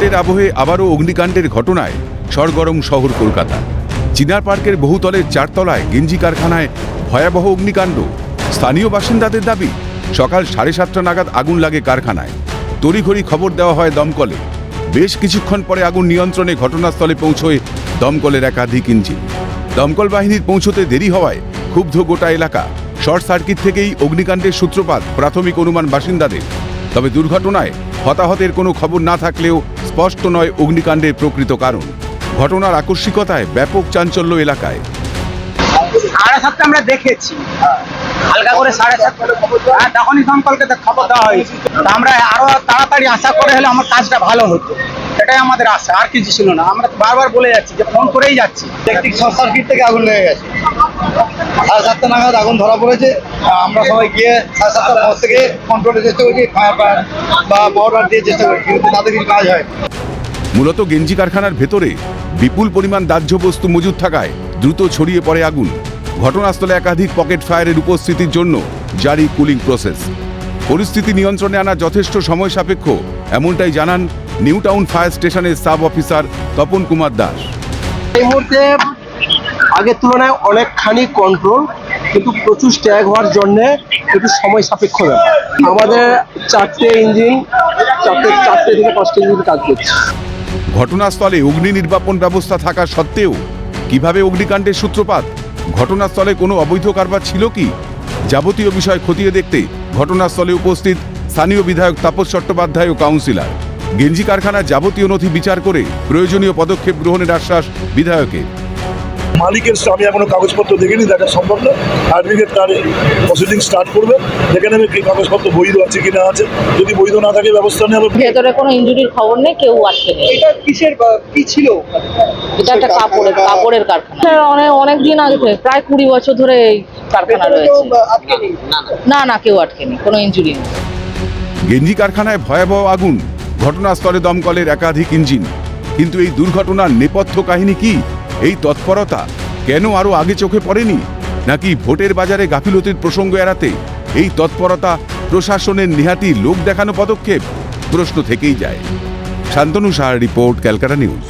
ভোটের আবহে আবারও অগ্নিকাণ্ডের ঘটনায় সরগরম শহর কলকাতা। চিনার পার্কের বহুতলের চারতলায় গেঞ্জি কারখানায় ভয়াবহ অগ্নিকাণ্ড। স্থানীয় বাসিন্দাদের দাবি, সকাল সাড়ে সাতটা নাগাদ আগুন লাগে কারখানায়। তড়িঘড়ি খবর দেওয়া হয় দমকলে। বেশ কিছুক্ষণ পরে আগুন নিয়ন্ত্রণে ঘটনাস্থলে পৌঁছয় দমকলের একাধিক ইঞ্জিন। দমকল বাহিনীর পৌঁছতে দেরি হওয়ায় ক্ষুব্ধ গোটা এলাকা। শর্ট সার্কিট থেকেই অগ্নিকাণ্ডের সূত্রপাত প্রাথমিক অনুমান বাসিন্দাদের। তবে দুর্ঘটনায় হতাহতের কোনো খবর না থাকলেও স্পষ্ট নয় অগ্নিকাণ্ডের প্রকৃত কারণ। ঘটনার আকস্মিকতায় ব্যাপক চাঞ্চল্য এলাকায়। সাড়ে সাতটা আমরা দেখেছি। হালকা করে সাড়ে সাতটা হ্যাঁ তখনই দমকলকে খবর দেওয়া হয়েছে। আমরা আরও তাড়াতাড়ি আশা করে হলে আমার কাজটা ভালো হতো। সেটাই আমাদের আশা আর কিছু ছিল না। আমরা বারবার বলে যাচ্ছি যে ফোন করেই যাচ্ছি। ইলেকট্রিক শর্ট সার্কিট থেকে আগুন লেগে গেছে। সাড়ে সাতটা নাগাদ আগুন ধরা পড়েছে। আমরা সবাই গিয়ে সাড়ে সাতটার পর থেকে কন্ট্রোলের চেষ্টা করছি ফায়ার ফায়ার বা পাউডার দিয়ে চেষ্টা করছি কিন্তু তাদের কিছু কাজ হয় মূলত গেঞ্জি কারখানার ভেতরে বিপুল পরিমাণ দাহ্য বস্তু মজুদ থাকায় দ্রুত ছড়িয়ে পড়ে আগুন। ঘটনাস্থলে একাধিক পকেট ফায়ারের উপস্থিতির জন্য জারি কুলিং প্রসেস পরিস্থিতি নিয়ন্ত্রণে আনা যথেষ্ট সময় সাপেক্ষ এমনটাই জানান নিউ টাউন ফায়ার স্টেশনের সাব অফিসার তপন কুমার দাস। এই মুহূর্তে আগের তুলনায় অনেকখানি কন্ট্রোল কিন্তু প্রচুর স্ট্যাগ হওয়ার জন্যে একটু সময় সাপেক্ষ ব্যাপার। আমাদের চারটে ইঞ্জিন চারটে চারটে থেকে পাঁচটা ইঞ্জিন কাজ করছে। ঘটনাস্থলে অগ্নি নির্বাপন ব্যবস্থা থাকা সত্ত্বেও কীভাবে অগ্নিকাণ্ডের সূত্রপাত? ঘটনাস্থলে কোনো অবৈধ কারবার ছিল কি? যাবতীয় বিষয় খতিয়ে দেখতে ঘটনাস্থলে উপস্থিত স্থানীয় বিধায়ক তাপস চট্টোপাধ্যায় ও কাউন্সিলর গেঞ্জি কারখানার যাবতীয় নথি বিচার করে প্রয়োজনীয় পদক্ষেপ গ্রহণের আশ্বাস বিধায়কের। মালিকের আমি এখনও কাগজপত্র দেখিনি দেখা সম্ভব না। ব্রিগেড তার প্রসিডিং স্টার্ট করবে। দেখে নেবে কি কাগজপত্র বৈধ আছে কি না আছে। যদি বৈধ না থাকে ব্যবস্থা নেওয়া হবে। ভেতরে কোনো ইঞ্জুরির খবর নেই কেউ আটকে নেই এটা কিসের কি ছিল এটা একটা কাপড়ের কাপড়ের কারখানা। হ্যাঁ, অনেক অনেক দিন আগে থেকে প্রায় কুড়ি বছর ধরে এই কারখানা রয়েছে। না না কেউ আটকে নেই কোনো ইনজুরি নেই। গেঞ্জি কারখানায় ভয়াবহ আগুন। ঘটনাস্থলে দমকলের একাধিক ইঞ্জিন। কিন্তু এই দুর্ঘটনার নেপথ্য কাহিনী কি? এই তৎপরতা কেন আরও আগে চোখে পড়েনি? নাকি ভোটের বাজারে গাফিলতির প্রসঙ্গ এড়াতে এই তৎপরতা প্রশাসনের নিহাতি লোক দেখানো পদক্ষেপ প্রশ্ন থেকেই যায়। শান্তনু সাহার রিপোর্ট, ক্যালকাটা নিউজ।